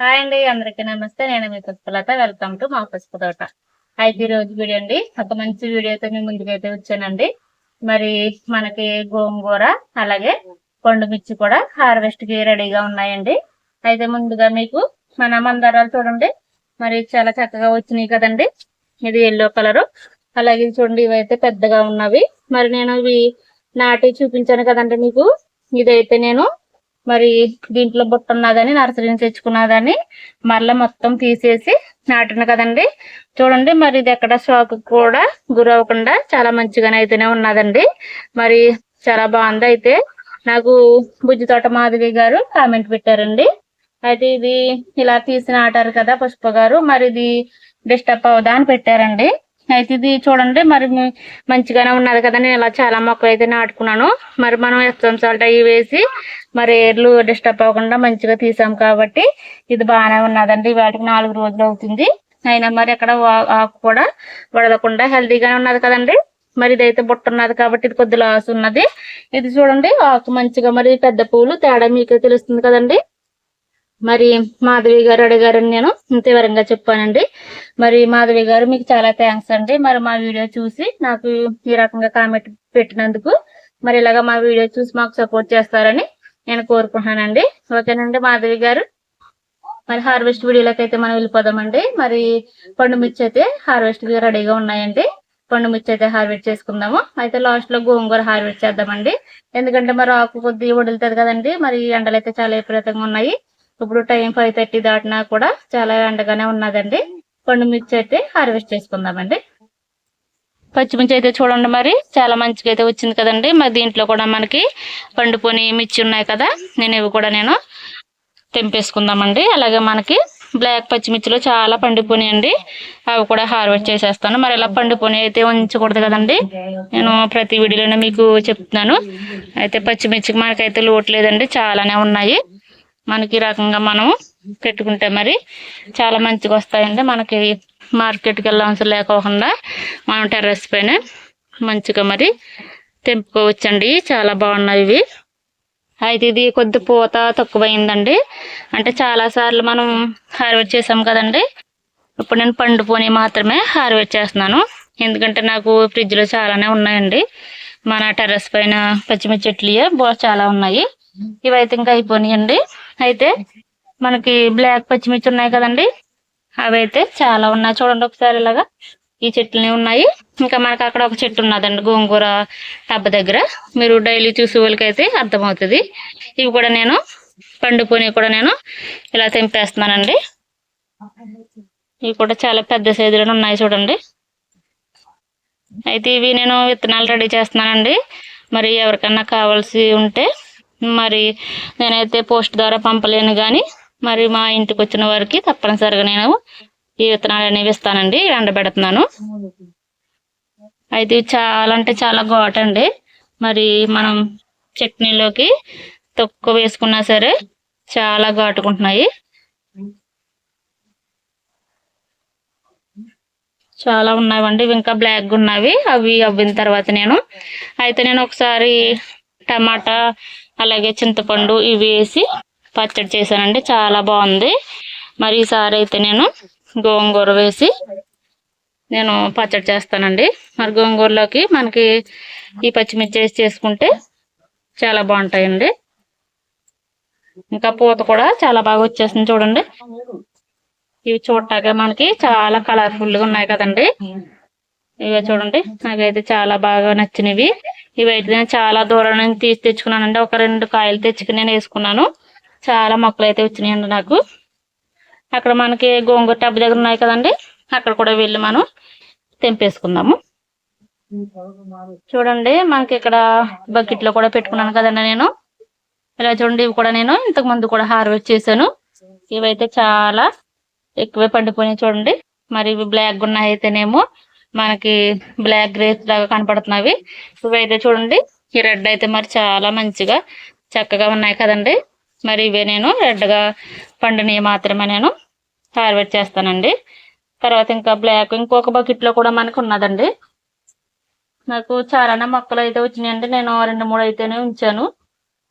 Hi అండి అందరికీ నమస్తే. నేను మీ పుష్పలత వెల్కమ్ టు మా పుష్ప తోట అయితే ఈ రోజు వీడియో అండి ఒక మంచి వీడియోతో మేము ముందుకైతే వచ్చానండి. మరి మనకి గోంగూర అలాగే కొండు మిర్చి కూడా హార్వెస్ట్కి రెడీగా ఉన్నాయండి. అయితే ముందుగా మీకు మన మందారాలు చూడండి. మరి చాలా చక్కగా వచ్చినాయి కదండి. ఇది ఎల్లో కలర్ అలాగే ఇది చూడండి ఇవైతే పెద్దగా ఉన్నవి. మరి నేను ఇవి నాటి చూపించాను కదండి మీకు. ఇదైతే నేను మరి దీంట్లో బుట్ట ఉన్నదని నర్సరీ నుంచి తెచ్చుకున్నదని మరలా మొత్తం తీసేసి నాటిన కదండి. చూడండి మరి ఇది ఎక్కడ షాక్ కూడా గురవ్వకుండా చాలా మంచిగానే అయితేనే ఉన్నదండి. మరి చాలా బాగుంది అయితే. నాకు బుజ్జి తోట మాధవి గారు కామెంట్ పెట్టారండి. అయితే ఇది ఇలా తీసి నాటారు కదా పుష్ప గారు. మరి ఇది డిస్టర్బ్ అవదా అని పెట్టారండి. అయితే ఇది చూడండి. మరి మంచిగానే ఉన్నది కదా. నేను ఇలా చాలా మొక్కలు అయితే నాటుకున్నాను. మరి మనం ఎస్ఎం సాల్ట్ అవి వేసి మరి ఏర్లు డిస్టర్బ్ అవ్వకుండా మంచిగా తీసాం కాబట్టి ఇది బాగానే ఉన్నదండి. వాటికి నాలుగు రోజులు అవుతుంది. అయినా మరి అక్కడ వా- ఆకు కూడా వడలకుండా హెల్దీగానే ఉన్నది కదండి. మరి ఇదైతే బుట్ట ఉన్నది కాబట్టి ఇది కొద్ది లాస్ ఉన్నది. ఇది చూడండి ఆకు మంచిగా మరి పెద్ద పూలు తేడా మీకు తెలుస్తుంది కదండి. మరి మాధవి గారు అడిగారని నేను ఇంత వివరంగా చెప్పానండి. మరి మాధవి గారు మీకు చాలా థ్యాంక్స్ అండి. మరి మా వీడియో చూసి నాకు ఈ రకంగా కామెంట్ పెట్టినందుకు మరి ఇలాగా మా వీడియో చూసి మాకు సపోర్ట్ చేస్తారని నేను కోరుకుంటున్నానండి. ఓకేనండి మాధవి గారు. మరి హార్వెస్ట్ వీడియోలోకి అయితే మనం వెళ్ళిపోదామండి. మరి పండు మిర్చి అయితే హార్వెస్ట్ రెడీగా ఉన్నాయండి. పండు మిర్చి అయితే హార్వెస్ట్ చేసుకుందాము. అయితే లాస్ట్లో గోంగూర హార్వెస్ట్ చేద్దామండి. ఎందుకంటే మరి ఆకు కొద్దిగా వదులుతుంది కదండి. మరి ఎండలు అయితే చాలా విపరీతంగా ఉన్నాయి. ఇప్పుడు టైం ఫైవ్ థర్టీ దాటినా కూడా చాలా ఎండగానే ఉన్నదండి. మిర్చి అయితే హార్వెస్ట్ చేసుకుందామండి. పచ్చిమిర్చి అయితే చూడండి మరి చాలా మంచిగా అయితే వచ్చింది కదండి. మరి దీంట్లో కూడా మనకి పండుపోని మిర్చి ఉన్నాయి కదా నేను ఇవి కూడా నేను తెంపేసుకుందామండి. అలాగే మనకి బ్లాక్ పచ్చిమిర్చిలో చాలా పండిపోయి అండి అవి కూడా హార్వెస్ట్ చేసేస్తాను. మరి ఇలా పండిపోయి అయితే ఉంచకూడదు కదండి. నేను ప్రతి వీడియోలోనే మీకు చెప్తున్నాను. అయితే పచ్చిమిర్చికి మనకైతే లోటు లేదండి చాలానే ఉన్నాయి. మనకి ఈ రకంగా మనం పెట్టుకుంటే మరి చాలా మంచిగా వస్తాయండి. మనకి మార్కెట్కి వెళ్ళవసరం లేకోకుండా మనం టెర్రస్ పైన మంచిగా మరి తెంపుకోవచ్చండి. చాలా బాగున్నాయి ఇవి. అయితే ఇది కొద్ది పూత తక్కువైందండి. అంటే చాలా సార్లు మనం హార్వెస్ట్ చేసాం కదండి. ఇప్పుడు నేను పండు పోనీ మాత్రమే హార్వెస్ట్ చేస్తున్నాను. ఎందుకంటే నాకు ఫ్రిడ్జ్లో చాలానే ఉన్నాయండి. మన టెర్రస్ పైన పచ్చిమిర్చి చెట్లు చాలా ఉన్నాయి. ఇవైతే ఇంకా అయిపోయినాయండి అయితే మనకి బ్లాక్ పచ్చిమిర్చి ఉన్నాయి కదండి? అవి అయితే చాలా ఉన్నాయి. చూడండి ఒకసారి ఇలాగా. ఈ చెట్లనే ఉన్నాయి. ఇంకా మనకి అక్కడ ఒక చెట్టు ఉన్నదండి గోంగూర టబ్బ దగ్గర. మీరు డైలీ చూసే వాళ్ళకైతే అర్థమవుతుంది. ఇవి కూడా నేను పండుకొని కూడా నేను ఇలా తెంపేస్తున్నానండి. ఇవి కూడా చాలా పెద్ద సైజులోనే ఉన్నాయి చూడండి. అయితే ఇవి నేను విత్తనాలు రెడీ చేస్తున్నానండి. మరి ఎవరికన్నా కావాల్సి ఉంటే మరి నేనైతే పోస్ట్ ద్వారా పంపలేను కానీ మరి మా ఇంటికి వచ్చిన వారికి తప్పనిసరిగా నేను ఈ విత్తనాలు అనేవి ఇస్తానండి ఎండబెడుతున్నాను. అయితే చాలా అంటే చాలా ఘాటండి. మరి మనం చట్నీలోకి తక్కువ వేసుకున్నా సరే చాలా ఘాటుకుంటున్నాయి. చాలా ఉన్నాయండి ఇవి ఇంకా బ్లాక్గా ఉన్నవి అవి అవ్విన తర్వాత నేను అయితే నేను ఒకసారి టమాటా అలాగే చింతపండు ఇవి వేసి పచ్చడి చేశానండి చాలా బాగుంది. మరి ఈసారి అయితే నేను గోంగూర వేసి నేను పచ్చడి చేస్తానండి. మరి గోంగూరలోకి మనకి ఈ పచ్చిమిర్చి వేసి చేసుకుంటే చాలా బాగుంటాయండి. ఇంకా పూత కూడా చాలా బాగా వచ్చేసింది చూడండి. ఇవి చూడటాక మనకి చాలా కలర్ఫుల్గా ఉన్నాయి కదండి. ఇవి చూడండి నాకైతే చాలా బాగా నచ్చినవి. ఇవి అయితే నేను చాలా దూరం నుంచి తీసి తెచ్చుకున్నానండి. ఒక రెండు కాయలు తెచ్చుకుని నేను వేసుకున్నాను. చాలా మొక్కలు అయితే వచ్చినాయండి నాకు. అక్కడ మనకి గోంగూర టబ్బు దగ్గర ఉన్నాయి కదండి అక్కడ కూడా వెళ్ళి మనం తెంపేసుకుందాము. చూడండి మనకి ఇక్కడ బకెట్లో కూడా పెట్టుకున్నాను కదండి నేను. ఇలా చూడండి ఇవి కూడా నేను ఇంతకు ముందు కూడా హార్వెస్ట్ చేశాను. ఇవైతే చాలా ఎక్కువే పండిపోయినాయి చూడండి. మరి ఇవి బ్లాక్ ఉన్నాయి అయితేనేమో మనకి బ్లాక్ గ్రేస్ లాగా కనపడుతున్నవి ఇవైతే చూడండి ఈ రెడ్ అయితే మరి చాలా మంచిగా చక్కగా ఉన్నాయి కదండి. మరి ఇవే నేను రెడ్గా పండినవి మాత్రమే నేను హార్వెట్ చేస్తానండి. తర్వాత ఇంకా బ్లాక్ ఇంకొక బకెట్లో కూడా మనకు ఉన్నదండి. నాకు చాలానే మొక్కలు అయితే వచ్చినాయండి. నేను రెండు మూడు అయితేనే ఉంచాను.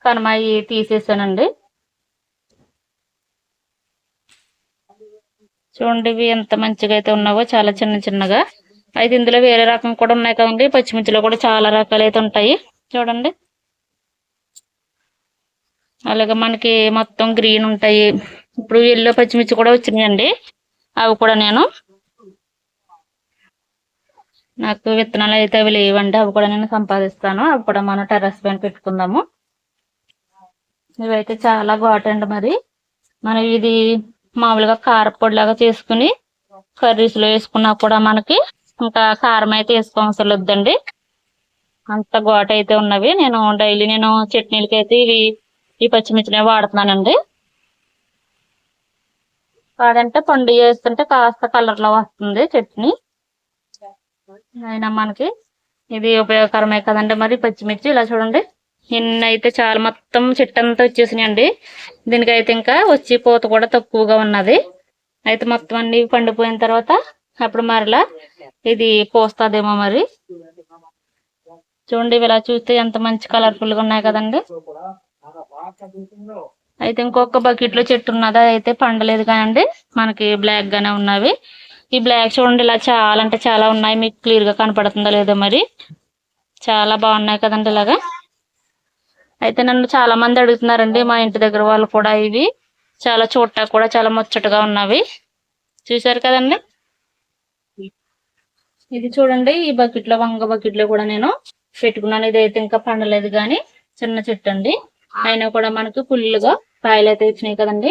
కనుమ తీసేసానండి. చూడండి ఇవి ఎంత మంచిగా అయితే ఉన్నావో చాలా చిన్న చిన్నగా. అయితే ఇందులో వేరే రకం కూడా ఉన్నాయి కదండి. పచ్చిమిర్చిలో కూడా చాలా రకాలు అయితే ఉంటాయి. చూడండి. అలాగే మనకి మొత్తం గ్రీన్ ఉంటాయి. ఇప్పుడు ఎల్లో పచ్చిమిర్చి కూడా వచ్చినాయండి. అవి కూడా నేను నాకు విత్తనాలు అయితే అవి లేవండి. అవి కూడా నేను సంపాదిస్తాను. అవి కూడా మనం టెర్రస్ పైన పెట్టుకుందాము. ఇవైతే చాలా ఘాటండి మరి. మనం ఇది మామూలుగా కారపొడి లాగా చేసుకుని కర్రీస్లో వేసుకున్నా కూడా మనకి ఇంకా కారం అయితే వేసుకోవసరం వద్దండి అంత ఘాటు అయితే ఉన్నవి. నేను డైలీ నేను చట్నీలకి అయితే ఇవి ఈ పచ్చిమిర్చినే వాడుతున్నానండి. కాదంటే పండు చేస్తుంటే కాస్త కలర్లో వస్తుంది చట్నీ. అయినా మనకి ఇది ఉపయోగకరమే కదండి మరి పచ్చిమిర్చి. ఇలా చూడండి. నిన్న అయితే చాలా మొత్తం చెట్టు అంతా వచ్చేసినాయండి. దీనికైతే ఇంకా వచ్చి పూత కూడా తక్కువగా ఉన్నది. అయితే మొత్తం అన్ని పండిపోయిన తర్వాత అప్పుడు మరలా ఇది పోస్తాదేమో మరి. చూడండి ఇవి ఇలా చూస్తే ఎంత మంచి కలర్ఫుల్గా ఉన్నాయి కదండి. అయితే ఇంకొక బకెట్లో చెట్టు ఉన్నది అయితే పండలేదు కానండి. మనకి బ్లాక్ గానే ఉన్నవి. ఈ బ్లాక్ చూడండి ఇలా చాలా అంటే చాలా ఉన్నాయి. మీకు క్లియర్గా కనపడుతుందో లేదో మరి. చాలా బాగున్నాయి కదండి ఇలాగా. అయితే నన్ను చాలా మంది అడుగుతున్నారండి. మా ఇంటి దగ్గర వాళ్ళు కూడా ఇవి. చాలా చూడటానికి కూడా చాలా ముచ్చటగా ఉన్నవి. చూసారు కదండి. ఇది చూడండి. ఈ బకెట్లో వంగ బకెట్లో కూడా నేను పెట్టుకున్నాను. ఇది అయితే ఇంకా పండలేదు కానీ చిన్న చెట్టు అండి. అయినా కూడా మనకు ఫుల్గా కాయలు అయితే వచ్చినాయి కదండి.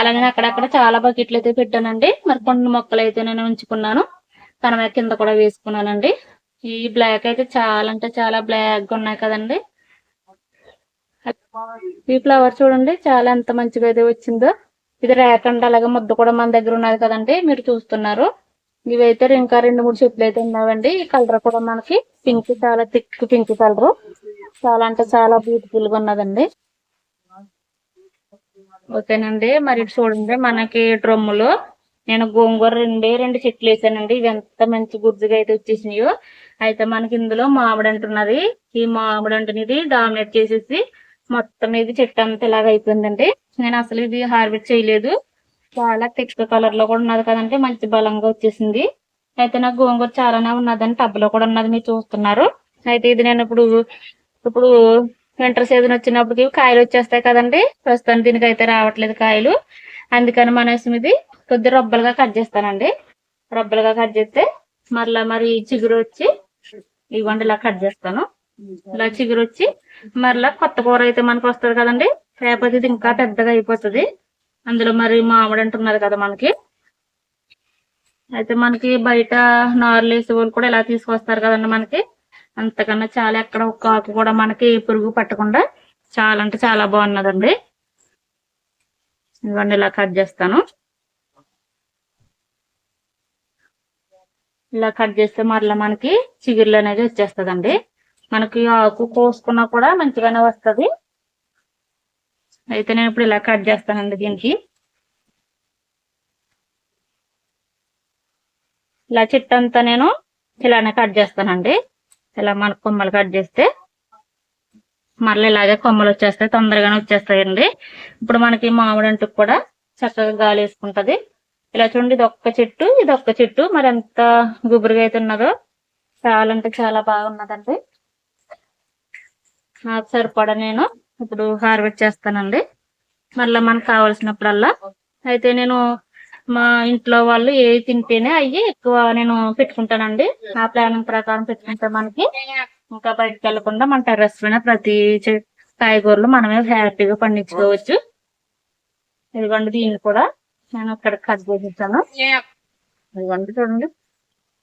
అలాగే అక్కడక్కడ చాలా బకెట్లు అయితే పెట్టానండి. మరి కొన్ని మొక్కలు అయితే నేను ఉంచుకున్నాను. తన కింద కూడా వేసుకున్నానండి. ఈ బ్లాక్ అయితే చాలా అంటే చాలా బ్లాక్గా ఉన్నాయి కదండి. ఈ ఫ్లవర్ చూడండి చాలా ఎంత మంచిగా అయితే వచ్చిందో. ఇది రేకండి అలాగే ముద్ద కూడా మన దగ్గర ఉన్నది కదండి. మీరు చూస్తున్నారు. ఇవైతే ఇంకా రెండు మూడు చెట్లు అయితే ఉన్నావండి. ఈ కలర్ కూడా మనకి పింక్ చాలా థిక్ పింక్ కలర్ చాలా అంటే చాలా బ్యూటిఫుల్గా ఉన్నదండి. ఓకేనండి మరి చూడండి మనకి డ్రమ్ములు. నేను గోంగూర రెండే రెండు చెట్లు వేసానండి. ఇవి ఎంత మంచి గుజ్జుగా అయితే వచ్చేసినాయో. అయితే మనకి ఇందులో మామిడి అంటున్నది. ఈ మామిడి అంటున్నది డామినేట్ చేసేసి మొత్తం ఇది చెట్టు అంతా ఇలాగ అయిపోయిందండి. నేను అసలు ఇది హార్వెస్ట్ చేయలేదు. చాలా థిక్ కలర్లో కూడా ఉన్నది కదండి. మంచి బలంగా వచ్చేసింది. అయితే నాకు గోంగూర చాలానే ఉన్నదండి టబ్బులో కూడా ఉన్నది మీరు చూస్తున్నారు. అయితే ఇది నేను ఇప్పుడు ఇప్పుడు వింటర్ సీజన్ వచ్చినప్పటికి కాయలు వచ్చేస్తాయి కదండి. ప్రస్తుతానికి దీనికి అయితే రావట్లేదు కాయలు. అందుకని మనం ఇది కొద్ది రొబ్బలుగా కట్ చేస్తానండి. రొబ్బలుగా కట్ చేస్తే మరలా మరి చిగురు వచ్చి ఇవ్వండి ఇలా కట్ చేస్తాను. ఇలా చిగురు వచ్చి మరలా కొత్త కూర అయితే మనకు వస్తుంది కదండి. లేకపోతే ఇది ఇంకా పెద్దగా అయిపోతుంది. అందులో మరి మామిడి అంటున్నారు కదా మనకి. అయితే మనకి బయట నార్లు వేసే వాళ్ళు కూడా ఇలా తీసుకొస్తారు కదండి మనకి. అంతకన్నా చాలా ఎక్కడ ఒక్క ఆకు కూడా మనకి పురుగు పట్టకుండా చాలా అంటే చాలా బాగున్నదండి. ఇవన్నీ ఇలా కట్ చేస్తాను. ఇలా కట్ చేస్తే మరలా మనకి చిగుర్లు అనేది వచ్చేస్తదండి. మనకి ఆకు కోసుకున్నా కూడా మంచిగానే వస్తుంది. అయితే నేను ఇప్పుడు ఇలా కట్ చేస్తానండి దీనికి. ఇలా చెట్టు అంతా నేను ఇలానే కట్ చేస్తానండి. ఇలా మన కొమ్మలు కట్ చేస్తే మళ్ళీ ఇలాగే కొమ్మలు వచ్చేస్తాయి తొందరగానే వచ్చేస్తాయండి. ఇప్పుడు మనకి మామిడి అంటుకు కూడా చక్కగా గాలి వేసుకుంటది. ఇలా చూడండి ఇది ఒక్క చెట్టు ఇది ఒక్క చెట్టు. మరి ఎంత గుబురుగా అయితే ఉన్నదో చాలా అంటే చాలా బాగున్నదండి నాకు సరిపడా నేను ఇప్పుడు హార్వెస్ట్ చేస్తానండి. మళ్ళీ మనకు కావాల్సినప్పుడల్లా. అయితే నేను మా ఇంట్లో వాళ్ళు ఏ తింటేనే అయ్యి ఎక్కువ నేను పెట్టుకుంటానండి. ఆ ప్లానింగ్ ప్రకారం పెట్టుకుంటే మనకి ఇంకా బయటకు వెళ్ళకుండా మన టెర్రస్ పైన ప్రతి చె- కాయగూరలు మనమే హ్యాపీగా పండించుకోవచ్చు. ఇదిగోండి దీన్ని కూడా నేను ఇక్కడ కట్ చేసేసాను. ఇదిగోండి చూడండి.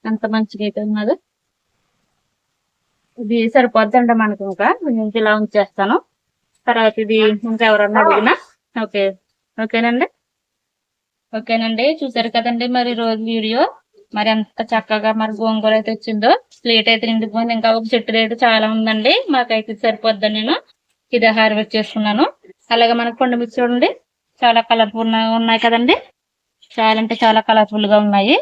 ఎంత మంచిగా అయితే ఉన్నది. ఇది సరిపోద్దండి మనకి ఇంకా. నేను ఇలా ఉంచేస్తాను. తర్వాత ఇది ఇంకా ఎవరన్నా అడిగినా. ఓకే. ఓకేనండి. ఓకేనండి. చూసారు కదండి మరి రోజు వీడియో? మరి ఎంత చక్కగా మరి గోంగూర అయితే వచ్చిందో. ప్లేట్ అయితే నిండిపోయింది. ఇంకా ఒక చెట్టు రేటు చాలా ఉందండి. మాకైతే సరిపోద్దని నేను? ఇది హార్వెస్ట్ చేసుకున్నాను. అలాగే మనకు పండు మిర్చి చూడండి. చాలా కలర్ఫుల్ ఉన్నాయి కదండి. చాలా అంటే చాలా కలర్ఫుల్గా ఉన్నాయి.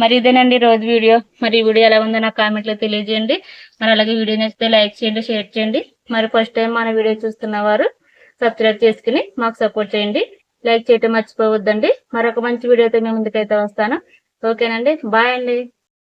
మరి ఇదేనండి రోజు వీడియో. మరి ఈ వీడియో ఎలా ఉందో నాకు కామెంట్లో తెలియజేయండి. మరి అలాగే వీడియో నచ్చితే లైక్ చేయండి షేర్ చేయండి. మరి ఫస్ట్ టైం మన వీడియో చూస్తున్న వారు సబ్స్క్రైబ్ చేసుకుని మాకు సపోర్ట్ చేయండి. లైక్ చేయటం మర్చిపోవద్దండి. మరొక మంచి వీడియోతో మేము ముందుకైతే వస్తాను. ఓకేనండి. బాయ్ అండి.